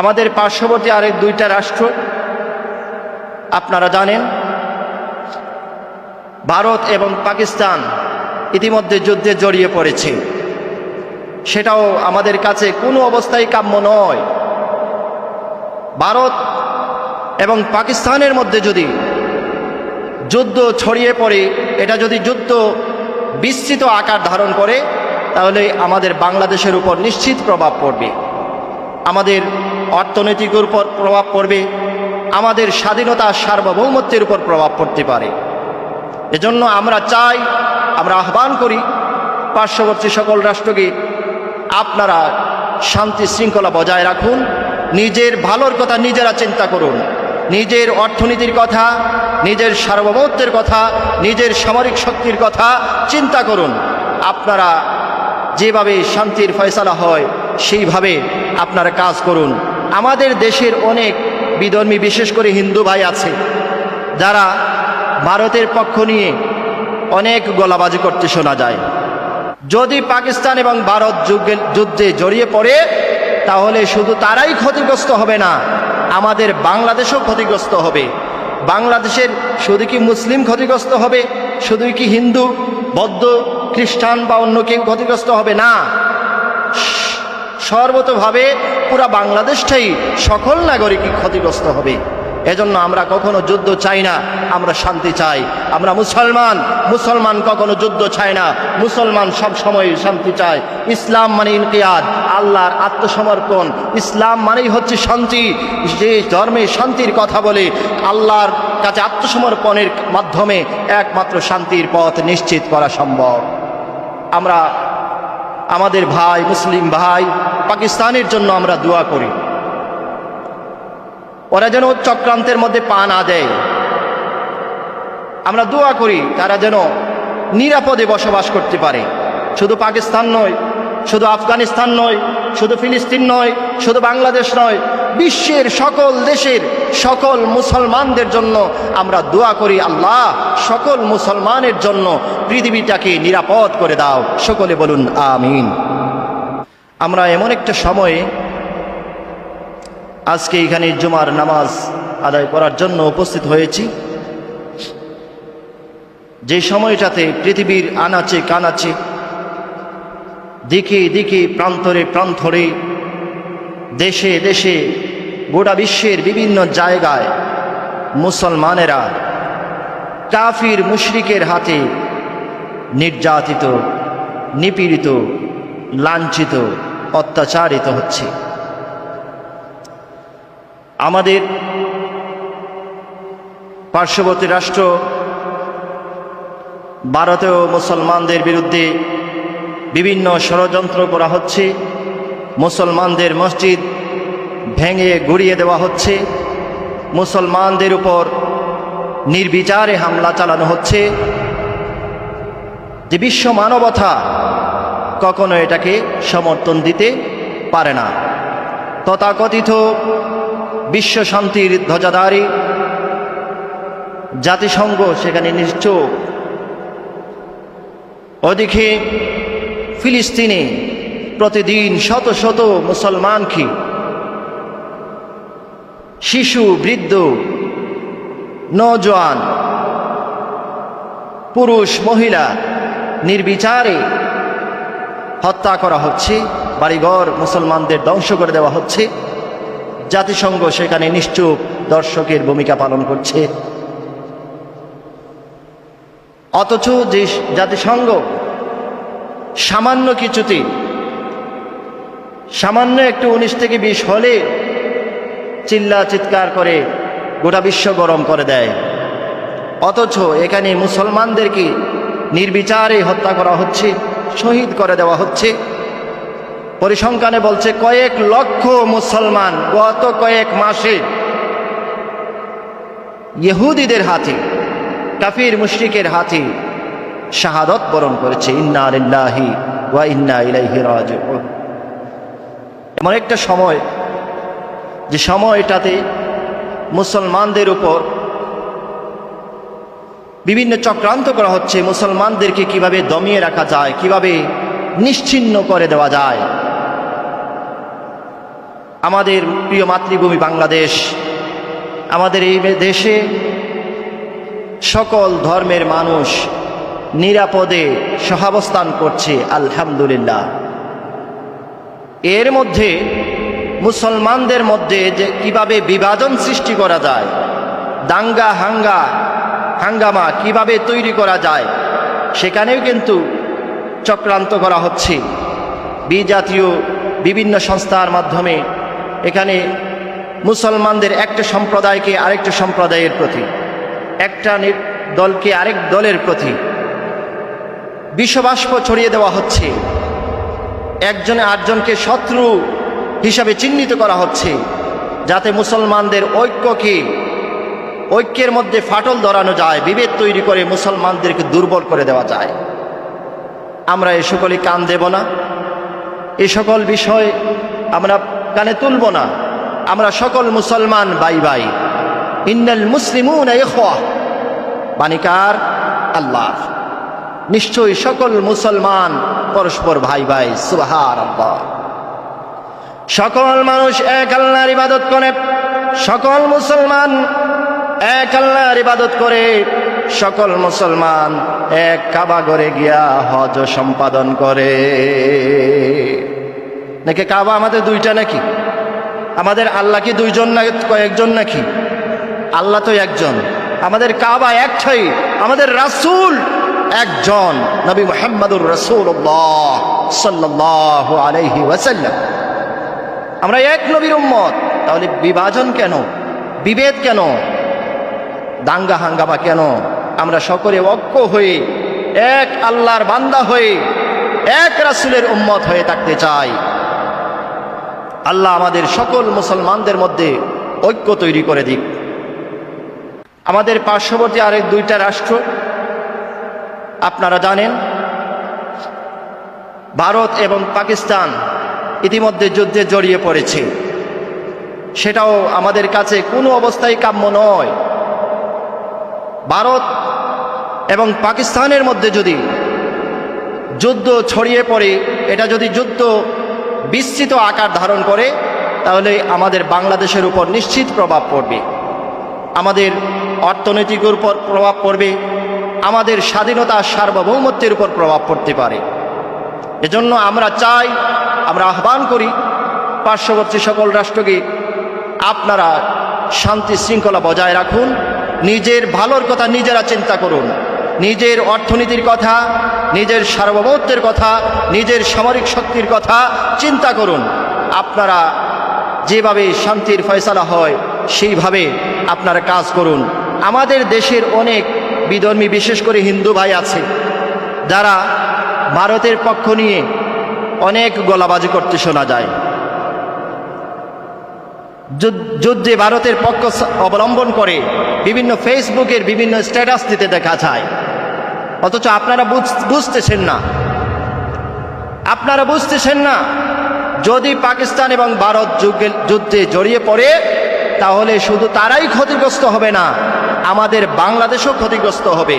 আমাদের পার্শ্ববর্তী আরেক দুইটা রাষ্ট্র, আপনারা জানেন, ভারত এবং পাকিস্তান ইতিমধ্যে যুদ্ধে জড়িয়ে পড়েছে। সেটাও আমাদের কাছে কোনো অবস্থায় কাম্য নয়। ভারত এবং পাকিস্তানের মধ্যে যদি যুদ্ধ ছড়িয়ে পড়ে, এটা যদি যুদ্ধ বিস্তৃত আকার ধারণ করে, তাহলে আমাদের বাংলাদেশের উপর নিশ্চিত প্রভাব পড়বে। আমাদের অর্থনৈতিক উপর প্রভাব পড়বে, আমাদের স্বাধীনতা সার্বভৌমত্বের উপর প্রভাব পড়তে পারে। এজন্য আমরা চাই, আমরা আহ্বান করি, পার্শ্ববর্তী সকল রাষ্ট্রকে আপনারা শান্তি শৃঙ্খলা বজায় রাখুন, নিজের ভালোর কথা নিজেরা চিন্তা করুন, নিজের অর্থনীতির কথা, নিজের সার্বভৌমত্বের কথা, নিজের সামরিক শক্তির কথা চিন্তা করুন। আপনারা যেভাবে শান্তির ফয়সালা হয়, সেইভাবে আপনারা কাজ করুন। আমাদের দেশের অনেক বিধর্মী, বিশেষ করে হিন্দু ভাই আছে, যারা ভারতের পক্ষ নিয়ে অনেক গলাবাজি করতে শোনা যায়। যদি পাকিস্তান এবং ভারত যুদ্ধে জড়িয়ে পড়ে, তাহলে শুধু তারাই ক্ষতিগ্রস্ত হবে না, আমাদের বাংলাদেশও ক্ষতিগ্রস্ত হবে। বাংলাদেশের শুধু কি মুসলিম ক্ষতিগ্রস্ত হবে, শুধু কি হিন্দু, বৌদ্ধ, খ্রিস্টান বা অন্য কেউ ক্ষতিগ্রস্ত হবে না। সর্বতভাবে পুরা বাংলাদেশটাই সকল নাগরিকই ক্ষতিগ্রস্ত হবে। এজন্য আমরা কখনো যুদ্ধ চাই না, আমরা শান্তি চাই। আমরা মুসলমান মুসলমান কখনো যুদ্ধ চাই না, মুসলমান সব সময় শান্তি চায়। ইসলাম মানে ইনকিয়াদ, আল্লাহর আত্মসমর্পণ। ইসলাম মানেই হচ্ছে শান্তি, যে ধর্মে শান্তির কথা বলে, আল্লাহর কাছে আত্মসমর্পণের মাধ্যমে একমাত্র শান্তির পথ নিশ্চিত করা সম্ভব। আমরা আমাদের ভাই, মুসলিম ভাই, পাকিস্তানের জন্য আমরা দোয়া করি। ওরা যেন চক্রান্তের মধ্যে পা না দেয়। আমরা দোয়া করি তারা যেন নিরাপদে বসবাস করতে পারে। শুধু পাকিস্তান নয়, শুধু আফগানিস্তান নয়, শুধু ফিলিস্তিন নয়, শুধু বাংলাদেশ নয় বিশ্বের সকল দেশের সকল মুসলমানদের জন্য আমরা দোয়া করি, আল্লাহ, সকল মুসলমানের জন্য পৃথিবীটাকে নিরাপদ করে দাও। সকলে বলুন, আমিন। আমরা এমন একটা সময়ে আজকে এখানে জুমার নামাজ আদায় করার জন্য উপস্থিত হয়েছি। যে সময়টাতে পৃথিবীর আনাচে কানাচে, দিকে দিকে, প্রান্তরে প্রান্তরে দেশে দেশে, গোটা বিশ্বের বিভিন্ন জায়গায় মুসলমানেরা কাফির, মুশরিকের হাতে নির্যাতিত, নিপীড়িত, লাঞ্ছিত, অত্যাচারিত হচ্ছে। আমাদের পার্শ্ববর্তী রাষ্ট্র ভারতেও মুসলমানদের বিরুদ্ধে বিভিন্ন ষড়যন্ত্র করা হচ্ছে। মুসলমানদের মসজিদ ভেঙে গুড়িয়ে দেওয়া হচ্ছে। মুসলমানদের উপর নির্বিচারে হামলা চালানো হচ্ছে। যে বিশ্ব মানবতা কখনো এটাকে সমর্থন দিতে পারে না। তথাকথিত বিশ্ব শান্তির ধ্বজাধারী জাতিসংঘ সেখানে নিশ্চয়। ওদিকে ফিলিস্তিনে প্রতিদিন শত শত মুসলমানকে শিশু, বৃদ্ধ নজওয়ান পুরুষ, মহিলা নির্বিচারে হত্যা করা হচ্ছে, বাড়িঘর মুসলমানদের ধ্বংস করে দেওয়া হচ্ছে। জাতিসংঘ সেখানে নিশ্চুপ দর্শকের ভূমিকা পালন করছে। অথচ যে জাতিসংঘ সামান্য কিছুতে সামান্য একটু উনিশ থেকে বিশ হলে চিল্লা চিৎকার করে গোটা বিশ্ব গরম করে দেয়। অথচ এখানে মুসলমানদেরকে নির্বিচারে হত্যা করা হচ্ছে, শহীদ করে দেওয়া হচ্ছে? পরিসংখ্যানে বলছে, কয়েক লক্ষ মুসলমান গত কয়েক মাসে ইহুদিদের হাতে, কাফির মুশরিকের হাতে শাহাদত বরণ করেছে। ইন্না ইন্না ইলাইহি রাজিউন। এমন একটা সময়, যে সময়টাতে মুসলমানদের উপর বিভিন্ন চক্রান্ত করা হচ্ছে, মুসলমানদেরকে কীভাবে দমিয়ে রাখা যায়, কীভাবে নিশ্চিন্ন করে দেওয়া যায়। আমাদের প্রিয় মাতৃভূমি বাংলাদেশ, আমাদের এই দেশে সকল ধর্মের মানুষ নিরাপদে সহাবস্থান করছে, আলহামদুলিল্লাহ। এর মধ্যে মুসলমানদের মধ্যে যে কীভাবে বিভাজন সৃষ্টি করা যায়, দাঙ্গা, হাঙ্গা, হাঙ্গামা কীভাবে তৈরি করা যায়, সেখানেও কিন্তু চক্রান্ত করা হচ্ছে। বিজাতীয় বিভিন্ন সংস্থার মাধ্যমে এখানে মুসলমানদের একটা সম্প্রদায়কে আরেকটা সম্প্রদায়ের প্রতি, একটা দলকে আরেক দলের প্রতি বিশ্ববাষ্প ছড়িয়ে দেওয়া হচ্ছে। একজনে আটজনকে শত্রু হিসাবে চিহ্নিত করা হচ্ছে, যাতে মুসলমানদের ঐক্যকে ঐক্যের মধ্যে ফাটল ধরানো যায়, বিভেদ তৈরি করে মুসলমানদেরকে দুর্বল করে দেওয়া যায়। আমরা এ সকলে কান দেব না। এ সকল বিষয় আমরা কানে তুলব না। আমরা সকল মুসলমান বাই বাই ইন্নাল মুসলিমুন বাণিকার আল্লাহ। নিশ্চয়ই সকল মুসলমান পরস্পর ভাই ভাই সুহার সকল মানুষ এক আল্লাহর ইবাদত করে, সকল মুসলমান এক আল্লাহর ইবাদত করে, সকল মুসলমান এক কাবা ঘরে গিয়া হজ সম্পাদন করে। নাকি কাবা আমাদের দুইটা নাকি? আমাদের আল্লাহ কি দুইজন না কয়েকজন নাকি? আল্লাহ তো একজন। আমাদের কাবা একটাই, আমাদের রাসূল একজন নবী মোহাম্মদুর রসুল্লাহ সাল্লাহ আলাইহি ওয়াসাল্লাম। আমরা এক নবীর উম্মত, তাহলে বিভাজন কেন? বিভেদ কেন? দাঙ্গা হাঙ্গামা কেন? আমরা সকলে ঐক্য হয়ে, এক আল্লাহর বান্দা হয়ে, এক রাসূলের উম্মত হয়ে থাকতে চাই। আল্লাহ আমাদের সকল মুসলমানদের মধ্যে ঐক্য তৈরি করে দিক। আমাদের পার্শ্ববর্তী আরেক দুইটা রাষ্ট্র আপনারা জানেন, ভারত এবং পাকিস্তান ইতিমধ্যে যুদ্ধে জড়িয়ে পড়েছে। সেটাও আমাদের কাছে কোনো অবস্থায় কাম্য নয়। ভারত এবং পাকিস্তানের মধ্যে যদি যুদ্ধ ছড়িয়ে পড়ে, এটা যদি যুদ্ধ বিস্তৃত আকার ধারণ করে, তাহলে আমাদের বাংলাদেশের উপর নিশ্চিত প্রভাব পড়বে। আমাদের অর্থনৈতিক উপর প্রভাব পড়বে। আমাদের স্বাধীনতা সার্বভৌমত্বের উপর প্রভাব পড়তে পারে। এজন্য আমরা চাই, আমরা আহ্বান করি, পার্শ্ববর্তী সকল রাষ্ট্রকে আপনারা শান্তি শৃঙ্খলা বজায় রাখুন, নিজের ভালোর কথা নিজেরা চিন্তা করুন, নিজের অর্থনীতির কথা, নিজের সার্বভৌমত্বের কথা, নিজের সামরিক শক্তির কথা চিন্তা করুন। আপনারা যেভাবে শান্তির ফয়সালা হয়, সেইভাবে আপনারা কাজ করুন। আমাদের দেশের অনেক বিধর্মী বিশেষ করে হিন্দু ভাই আছে, যারা ভারতের পক্ষ নিয়ে অনেক গলাবাজি করতে শোনা যায়। যুদ- যুদ্ধে ভারতের পক্ষ অবলম্বন করে বিভিন্ন ফেসবুকের বিভিন্ন স্ট্যাটাস দিতে দেখা যায়। অথচ আপনারা বুঝ- বুঝতেছেন না। আপনারা বুঝতেছেন না, যদি পাকিস্তান এবং ভারত যুদ্ধে জড়িয়ে পড়ে তাহলে শুধু তারাই ক্ষতিগ্রস্ত হবে না, আমাদের বাংলাদেশও ক্ষতিগ্রস্ত হবে।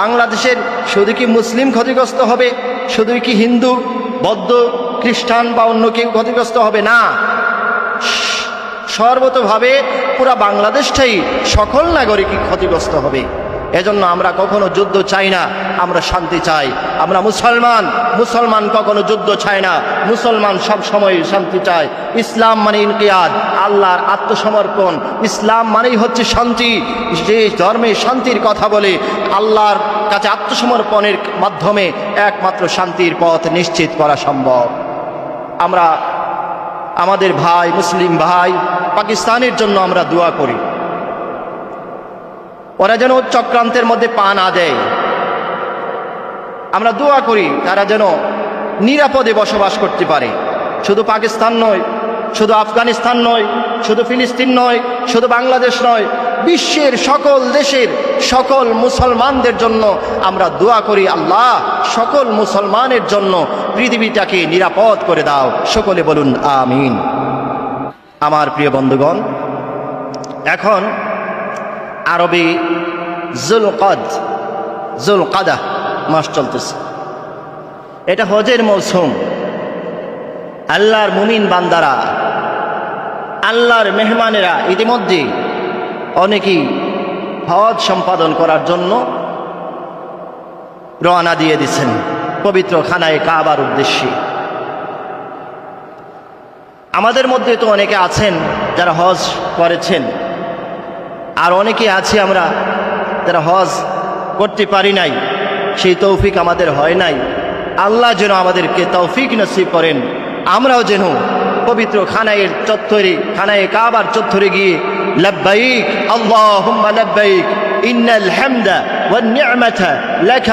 বাংলাদেশের শুধু কি মুসলিম ক্ষতিগ্রস্ত হবে, শুধু কি হিন্দু, বৌদ্ধ, খ্রিস্টান বা অন্য কেউ ক্ষতিগ্রস্ত হবে না। সর্বতভাবে পুরা বাংলাদেশটাই সকল নাগরিকই ক্ষতিগ্রস্ত হবে। এজন্য আমরা কখনো যুদ্ধ চাই না, আমরা শান্তি চাই। আমরা মুসলমান মুসলমান কখনো যুদ্ধ চাই না, মুসলমান সব সময় শান্তি চায়। ইসলাম মানে ইনকিয়াদ, আল্লাহর আত্মসমর্পণ। ইসলাম মানেই হচ্ছে শান্তি। যে ধর্মে শান্তির কথা বলে, আল্লাহর কাছে আত্মসমর্পণের মাধ্যমে একমাত্র শান্তির পথ নিশ্চিত করা সম্ভব। আমরা, আমাদের ভাই, মুসলিম ভাই, পাকিস্তানের জন্য আমরা দোয়া করি। ওরা যেন চক্রান্তের মধ্যে পা না দেয়। আমরা দোয়া করি তারা যেন নিরাপদে বসবাস করতে পারে। শুধু পাকিস্তান নয়, শুধু আফগানিস্তান নয়, শুধু ফিলিস্তিন নয়, শুধু বাংলাদেশ নয়, বিশ্বের সকল দেশের সকল মুসলমানদের জন্য আমরা দোয়া করি আল্লাহ, সকল মুসলমানের জন্য পৃথিবীটাকে নিরাপদ করে দাও। সকলে বলুন, আমিন। আমার প্রিয় বন্ধুগণ, এখন আরবি জুলকদ, জুলকাদা মাস চলতেছে। এটা হজের মৌসুম। আল্লাহর মুমিন বান্দারা, আল্লাহর মেহমানেরা ইতিমধ্যে অনেকেই হজ সম্পাদন করার জন্য রওনা দিয়ে দিচ্ছেন পবিত্র খানায় কাবার উদ্দেশ্যে। আমাদের মধ্যে তো অনেকে আছেন যারা হজ করেছেন। আর অনেকে আছি আমরা যারা হজ করতে পারি নাই, সেই তৌফিক আমাদের হয় নাই। আল্লাহ যেন আমাদেরকে তৌফিক নসিব করেন। আমরাও যেন পবিত্র খানায়ের চত্বরে, খানায় কাবার চত্বরে গিয়ে লব্বাইক, আল্লাহুম্মা লব্বাইক, ইন্নাল হামদা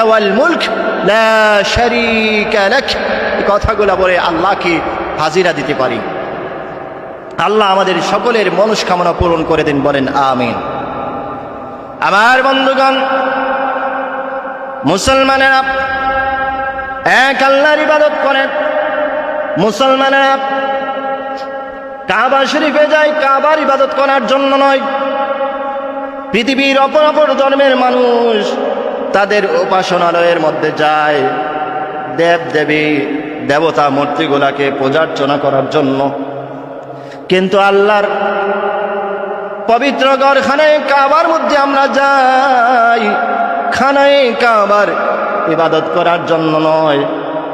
ওয়াল মুলক, লা শারীকা লাক। এই কথাগুলো বলে আল্লাহকে হাজিরা দিতে পারি। আল্লাহ আমাদের সকলের মনস্কামনা পূরণ করে দিন, বলেন আমিন। আমার বন্ধুগণ, মুসলমানেরা এক আল্লাহর ইবাদত করেন। মুসলমানেরা কাবা শরীফে যায়, কাবার ইবাদত করার জন্য নয়। পৃথিবীর অপর অপর ধর্মের মানুষ তাদের উপাসনালয়ের মধ্যে যায়। দেব দেবী দেবতা মূর্তিগুলাকে পূজার্চনা করার জন্য কিন্তু আল্লাহর পবিত্র গড় খানায় কাবার মধ্যে আমরা যাই। খানায় কাবার ইবাদত করার জন্য নয়।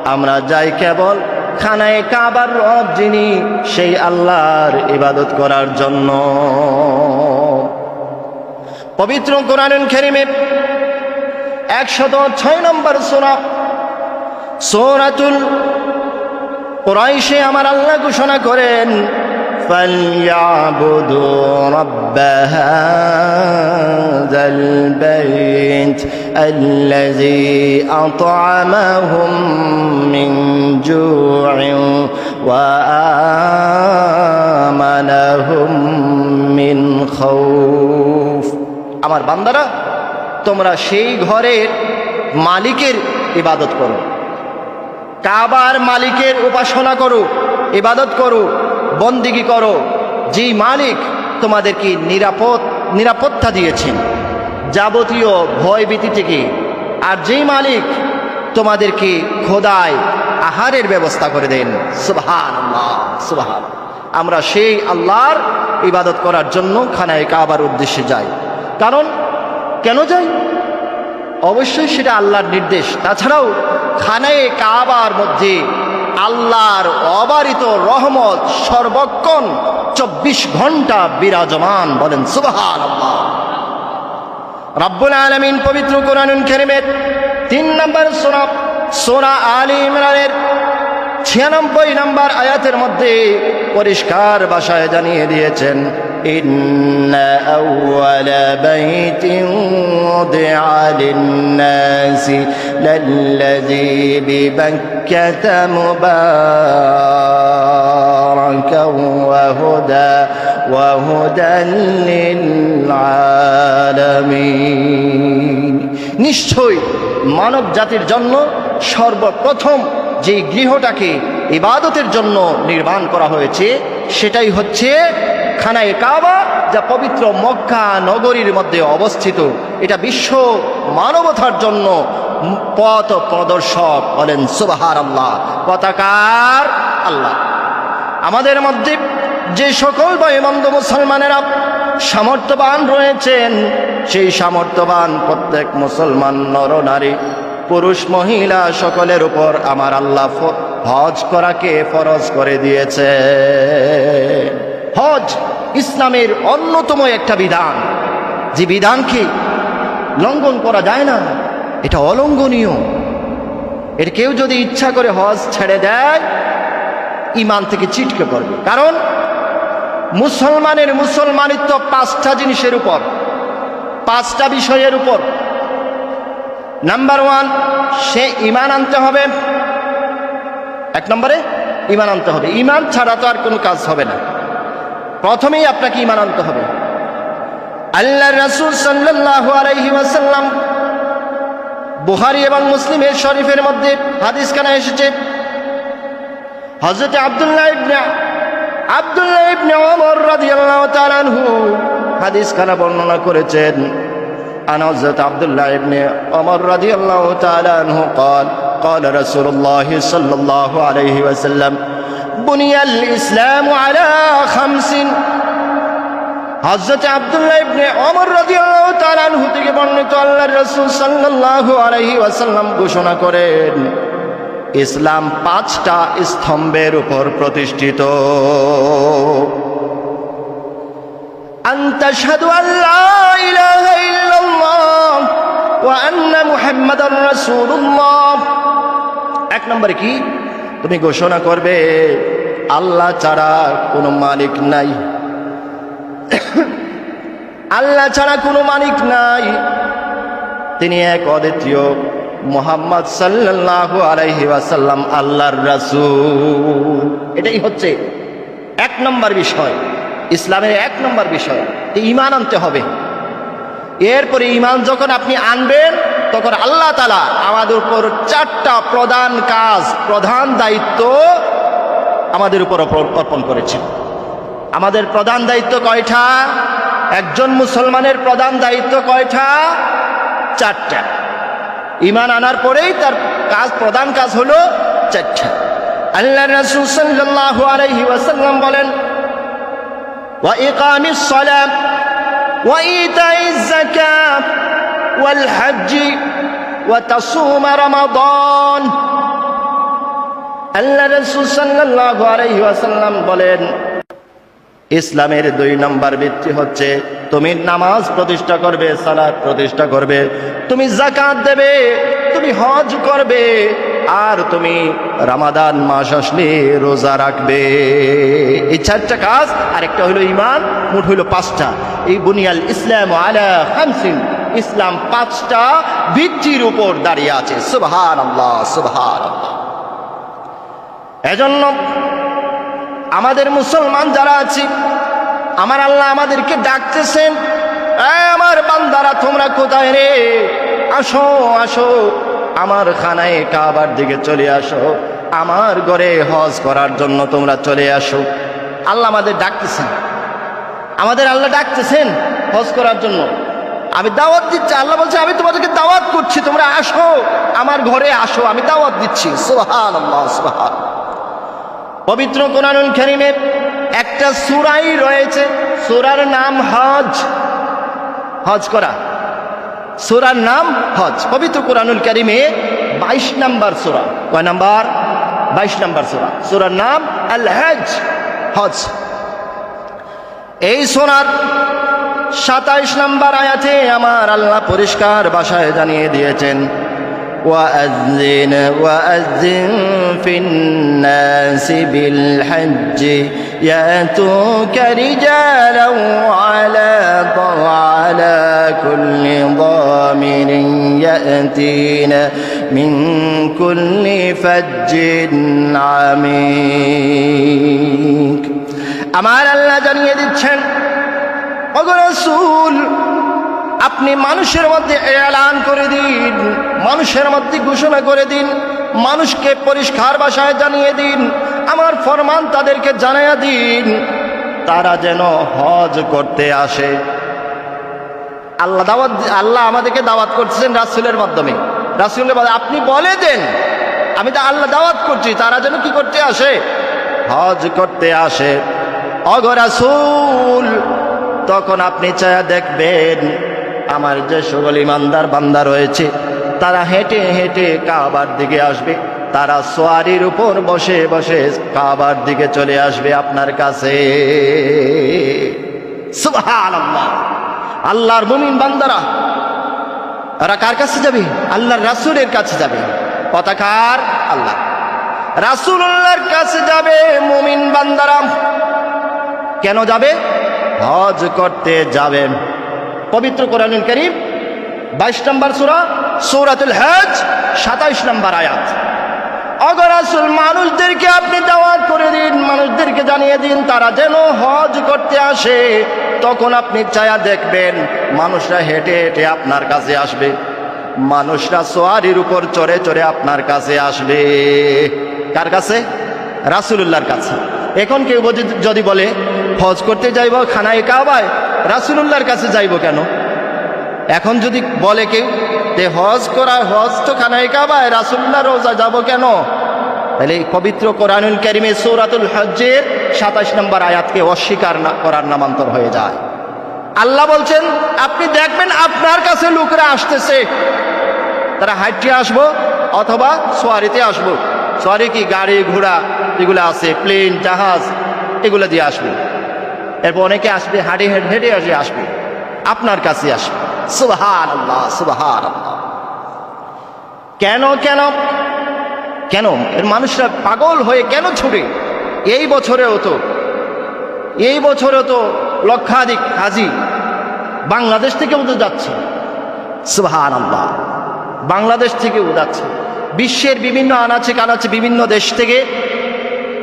আমরা যাই কেবল খানায় কাবার রব যিনি সেই আল্লাহর ইবাদত করার জন্য। পবিত্র কোরআন খেরিমে একশত ছয় নম্বর সোনা সোরাতুল কোরাইশে আমার আল্লাহ ঘোষণা করেন فليعبدوا رب هذا البيت الذي أطعمهم من جوع وآمنهم من خوف আমার বান্দারা তোমরা সেই ঘরের মালিকের ইবাদত করো কাবার মালিকের উপাসনা করো ইবাদত করো বন্দিগি করো। যেই মালিক, তোমাদেরকে নিরাপদ, নিরাপত্তা দিয়েছেন যাবতীয় ভয়ভীতি থেকে। আর যেই মালিক, তোমাদেরকে খোদায় আহারের ব্যবস্থা করে দেন। সুবহান। আল্লাহ আমরা সেই আল্লাহর ইবাদত করার জন্য খানায় কাবার উদ্দেশ্যে যাই। কারণ কেন যাই? অবশ্যই সেটা আল্লাহর নির্দেশ। তাছাড়াও খানায় কাবার মধ্যে আল্লাহর অবারিত রহমত সর্বক্ষণ চব্বিশ ঘণ্টা বিরাজমান বলেন সুবহান রাব্বুল আলমিন পবিত্র কোরআনুল খেরিমের তিন নম্বর সোনা সোনা আলী ইমরানের ছিয়ানব্বই নম্বর আয়াতের মধ্যে পরিষ্কার ভাষায় জানিয়ে দিয়েছেন إن أول بيت وضع للناس للذي ببكة مباركا وهدى وهدى للعالمين নিশ্চয় মানব জাতির জন্য সর্বপ্রথম যে গৃহটাকে ইবাদতের জন্য নির্মাণ করা হয়েছে সেটাই হচ্ছে খানায় কাবা, যা পবিত্র মক্কা নগরীর মধ্যে অবস্থিত। এটা বিশ্ব মানবতার জন্য পথ প্রদর্শক বলেন সুবাহার আল্লাহ পতাকার আল্লাহ। আমাদের মধ্যে যে সকল বয়মন্দ মুসলমানেরা সামর্থ্যবান রয়েছেন, সেই সামর্থ্যবান প্রত্যেক মুসলমান নর নারী পুরুষ, মহিলা সকলের উপর আমার আল্লাহ হজ করাকে ফরজ করে দিয়েছে। হজ ইসলামের অন্যতম একটা বিধান। যে বিধানকে লঙ্ঘন করা যায় না, এটা অলঙ্ঘনীয় এর কেউ যদি ইচ্ছা করে হজ ছেড়ে দেয় ইমান থেকে চিটকে পড়বে। কারণ মুসলমানের মুসলমানিত্ব পাঁচটা জিনিসের উপর, পাঁচটা বিষয়ের উপর। নাম্বার ওয়ান, সে ইমান আনতে হবে। এক নম্বরে ইমান আনতে হবে। ইমান ছাড়া তো আর কোনো কাজ হবে না। প্রথমেই আপনাকে ইমান আনতে হবে আল্লাহ রাসুল সাল্লাল্লাহু আলাইহি ওয়াসাল্লাম বুখারী এবং মুসলিমের শরীফের মধ্যে হাদিস কানা এসেছে হযরত আব্দুল্লাহ ইবনে আব্দুল্লাহ ইবনে ওমর রাদিয়াল্লাহু তাআলা আনহু হাদিস কানা বর্ণনা করেছেন عن حضرت عبد الله بن عمر رضي الله تعالى عنه قال قال رسول الله صلى الله عليه وسلم বুনিয়াল ইসলাম আলা খামসিন। হজরত আবদুল্লাহ ইবনে অমর রাদিয়াল্লাহু তাআলা আনহু থেকে বর্ণিত আল্লাহ রসুল সাল্লাল্লাহু আলাইহি ওয়াসাল্লাম ঘোষণা করেন, ইসলাম পাঁচটা স্তম্ভের উপর প্রতিষ্ঠিত। আন্তাশহাদু আল্লাহ ইলাহা ইল্লাল্লাহ ওয়া আন্না মুহাম্মাদার রাসূলুল্লাহ। এক নম্বর কি? তুমি ঘোষণা করবে, আল্লাহ ছাড়া কোনো মালিক নাই। আল্লাহ ছাড়া কোনো মালিক নাই। তিনি এক অদ্বিতীয় মোহাম্মদ সাল্লাল্লাহু আলাইহি ওয়াসাল্লাম, আল্লাহর রাসূল। এটাই হচ্ছে এক নম্বর বিষয়, ইসলামের এক নম্বর বিষয়। ইমান আনতে হবে। এরপরে ইমান যখন আপনি আনবেন তখন আল্লাহ তালা আমাদের উপর চারটা প্রধান কাজ প্রধান দায়িত্ব আমাদের উপর অর্প- অর্পণ করেছেন আমাদের প্রধান দায়িত্ব কয়টা একজন মুসলমানের প্রধান দায়িত্ব কয়টা চারটা ইমান আনার পরেই তার কাজ প্রধান কাজ হলো চারটা আল্লাহ রাসূল সাল্লাল্লাহু আলাইহি ওয়াসাল্লাম বলেন وإقام الصلاة وإيتاء الزكاة والحج وتصوم رمضان আল্লাহ রসুল সাল্লাল্লাহু আলাইহি ওয়াসাল্লাম বলেন ইসলামের দুই নম্বর ভিত্তি হচ্ছে তুমি নামাজ প্রতিষ্ঠা করবে সালাত প্রতিষ্ঠা করবে তুমি জাকাত দেবে তুমি হজ করবে আর তুমি রামাদান মাস আসলে রোজা রাখবে এই চারটা কাজ আরেকটা হলো ইমান মোট হইল পাঁচটা এই বুনিয়াল ইসলাম আলা হামসিন ইসলাম পাঁচটা ভিত্তির উপর দাঁড়িয়ে আছে। সুবহান আল্লাহ সুবহান এজন্য আমাদের মুসলমান যারা আছি, আমার আল্লাহ আমাদেরকে ডাকতেছেন, "এই আমার বান্দারা, তোমরা কোথায় রে? আসো আসো, আমার খানায় কাবার দিকে চলে আসো, আমার ঘরে হজ করার জন্য তোমরা চলে আসো। আল্লাহ আমাদের ডাকতেছেন। আমাদের আল্লাহ ডাকতেছেন হজ করার জন্য। আমি দাওয়াত দিচ্ছি, আল্লাহ বলছে, আমি তোমাদেরকে দাওয়াত করছি, তোমরা আসো, আমার ঘরে আসো, আমি দাওয়াত দিচ্ছি। সুবহান। পবিত্র কোরআনুল কারীমে একটা সূরাই রয়েছে, সূরার নাম হজ। হজ করা। সূরার নাম হজ। পবিত্র কোরআনুল কারীমে 22 নাম্বার সূরা। কয় নাম্বার? 22 নাম্বার সূরা। সূরার নাম আল হজ হজ। এই সূরার 27 নাম্বার আয়াতে আমার আল্লাহ পরিষ্কার ভাষায় জানিয়ে দিয়েছেন وأذن وأذن في الناس بالحج يأتوك رجالا وعلى وعلى كل ضامر يأتين من كل فج عميق আমার আল্লাহ জানিয়ে দিচ্ছেন অগরসুল আপনি মানুষের মধ্যে এলান করে দিন, মানুষের মধ্যে ঘোষণা করে দিন, মানুষকে পরিষ্কার ভাষায় জানিয়ে দিন, আমার ফরমান তাদেরকে জানাইয়া দিন, তারা যেন হজ করতে আসে। আল্লাহ দাওয়াত, আল্লাহ আমাদেরকে দাওয়াত করতেছেন রাসুলের মাধ্যমে। রাসুলের মাধ্যমে আপনি বলে দেন, আমি তো আল্লাহ দাওয়াত করছি, তারা যেন কি করতে আসে? হজ করতে আসে। অগরাসুল তখন আপনি চায়া দেখবেন, আমার যে সকল ইমানদার বান্দা রয়েছে, তারা হেঁটে হেঁটে কাবার দিকে আসবে, তারা সোয়ারির উপর বসে বসে কাবার দিকে চলে আসবে আপনার কাছে। আল্লাহর মুমিন বান্দারা, ওরা কার কাছে যাবে? আল্লাহর রাসূলের কাছে যাবে। পতাকার আল্লাহ। রাসূলুল্লাহর কাছে যাবে মুমিন বান্দারা। কেন যাবে? হজ করতে যাবেন পবিত্র কোরআনুল করিম, বাইশ নম্বর সুরা, সৌরাতুল হজ, সাতাইশ নম্বর আয়াত। অগরাসুল মানুষদেরকে আপনি দাওয়াত করে দিন, মানুষদেরকে জানিয়ে দিন, তারা যেন হজ করতে আসে, তখন আপনি চায়া দেখবেন, মানুষরা হেঁটে হেঁটে আপনার কাছে আসবে। মানুষরা সোয়ারির উপর চড়ে চড়ে আপনার কাছে আসবে। কার কাছে? রাসুলুল্লাহর কাছে। এখন কেউ যদি- যদি বলে হজ করতে যাইব, খানায় কাবায়, রাসুলুল্লাহর কাছে যাইব কেন? এখন যদি বলে কেউ যে হজ করা হজ তো খানায় কাবায় রাসুল্লাহ রোজা যাব কেন? তাহলে পবিত্র কোরআনুল কারিমে সৌরাতুল হজ্জের সাতাশ নম্বর আয়াতকে অস্বীকার করার নামান্তর হয়ে যায়। আল্লাহ বলছেন, আপনি দেখবেন আপনার কাছে লোকরা আসতেছে। তারা হাইটে আসব অথবা সোয়ারিতে আসব। সোয়ারি কি গাড়ি, ঘোড়া, এগুলো আছে, প্লেন, জাহাজ, এগুলো দিয়ে আসবে। এরপর অনেকে আসবে, হাঁটে, হেঁটে হেঁটে আসে, আসবে। আপনার কাছে আসবে। সুবহান আল্লাহ সুবহান আল্লাহ কেন কেন? কেন? এর মানুষরা পাগল হয়ে কেন ছুটে? এই বছরেও তো, এই বছরেও তো লক্ষাধিক হাজি বাংলাদেশ থেকেও তো যাচ্ছে। সুবহান আল্লাহ বাংলাদেশ থেকেও যাচ্ছে। বিশ্বের বিভিন্ন আনাচে কানাচে বিভিন্ন দেশ থেকে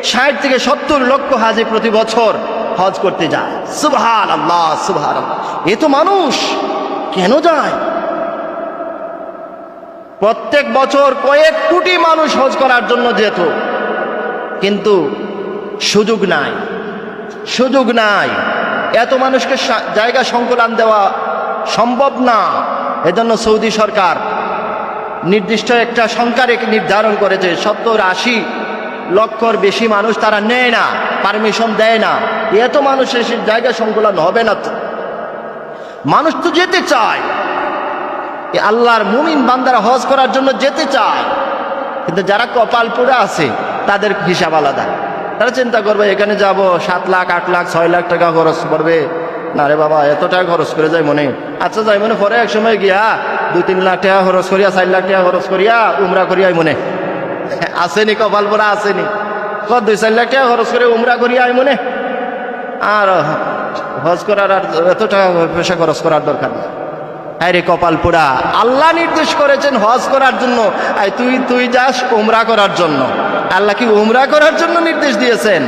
ষাট থেকে সত্তর লক্ষ হাজি প্রতি বছর হজ করতে যায়। সুবহান আল্লাহ সুবহান এ তো মানুষ, কেন যায়? প্রত্যেক বছর কয়েক কোটি মানুষ হজ করার জন্য যেত, কিন্তু সুযোগ নাই। সুযোগ নাই। এত মানুষকে জায়গা সংকুলান দেওয়া সম্ভব না। এজন্য সৌদি সরকার নির্দিষ্ট একটা সংখ্যা নির্ধারণ করেছে, সত্তর আশি লক্ষর বেশি মানুষ তারা নেয় না পারমিশন দেয় না। এত মানুষের সে জায়গা সংকুলন হবে না তো। মানুষ তো যেতে চায়। আল্লাহর মুমিন বান্দারা হজ করার জন্য যেতে চায়। কিন্তু যারা কপাল পুরা আছে, তাদের হিসাব আলাদা। তারা চিন্তা করবে, এখানে যাব, সাত লাখ, আট লাখ, ছয় লাখ টাকা খরচ করবে। না রে বাবা, এত টাকা খরচ করে যায় মনে। আচ্ছা যাই মনে, পরে এক সময় গিয়া দুই তিন লাখ টাকা খরচ করিয়া, চার লাখ টাকা খরচ করিয়া, উমরা করিয়াই মনে। আসেনি, কপাল পোড়া আসেনি। কত দুই চার লাখ টাকা খরচ করে উমরা করি আয় মনে আর, হজ করার আর এত টাকা পয়সা খরচ করার দরকার নেই। আরে কপাল পোড়া আল্লাহ নির্দেশ করেছেন হজ করার জন্য। আই তুই তুই যাস উমরা করার জন্য। আল্লাহ কি উমরা করার জন্য নির্দেশ দিয়েছেন?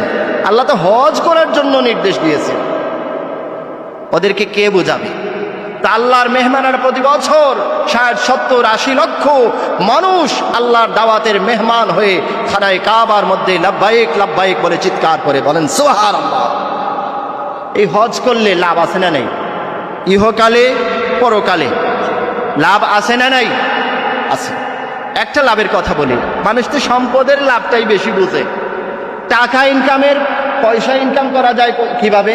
আল্লাহ তো হজ করার জন্য নির্দেশ দিয়েছেন। ওদেরকে কে বোঝাবে? তা আল্লাহর মেহমানের প্রতি বছর ষাট, সত্তর, আশি লক্ষ মানুষ আল্লাহর দাওয়াতের মেহমান হয়ে খানায় কাবার মধ্যে লাভবাহিক লাভবাহিক বলে চিৎকার করে বলেন সোহার এই হজ করলে লাভ আছে না নেই? ইহকালে, পরকালে লাভ আছে না নাই? আছে। একটা লাভের কথা বলি, মানুষ তো সম্পদের লাভটাই বেশি বুঝে। টাকা ইনকামের পয়সা ইনকাম করা যায় কীভাবে?